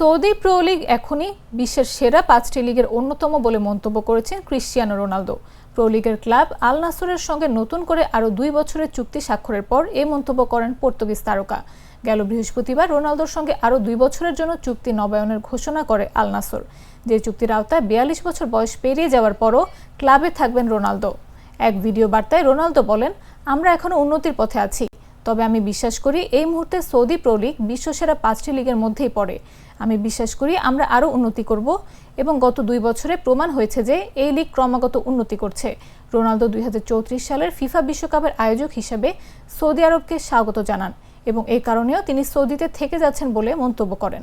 Saudi pro league এখনই বিশ্বের সেরা পাঁচটি লিগের অন্যতম বলে মন্তব্য করেছেন ক্রিশ্চিয়ানো রোনালদো। প্রো লিগের ক্লাব আল নাসরের সঙ্গে নতুন করে আরও দুই বছরের চুক্তি স্বাক্ষরের পর এ মন্তব্য করেন পর্তুগিজ তারকা। গেল বৃহস্পতিবার রোনালদোর সঙ্গে আরও দুই বছরের জন্য চুক্তি নবায়নের ঘোষণা করে আল নাসর। যে চুক্তির আওতায় বিয়াল্লিশ বছর বয়স পেরিয়ে যাওয়ার পরও ক্লাবে থাকবেন রোনালদো। এক ভিডিও বার্তায় রোনালদো বলেন, আমরা এখনও উন্নতির পথে আছি। তবে আমি বিশ্বাস করি এই মুহূর্তে সৌদি প্রো লিগ বিশ্বসেরা পাঁচটি লিগের মধ্যেই পড়ে। আমি বিশ্বাস করি আমরা আরও উন্নতি করব এবং গত দুই বছরে প্রমাণ হয়েছে যে এই লিগ ক্রমাগত উন্নতি করছে। রোনালদো দুই হাজার চৌত্রিশ সালের ফিফা বিশ্বকাপের আয়োজক হিসেবে সৌদি আরবকে স্বাগত জানান এবং এই কারণেও তিনি সৌদিতে থেকে যাচ্ছেন বলে মন্তব্য করেন।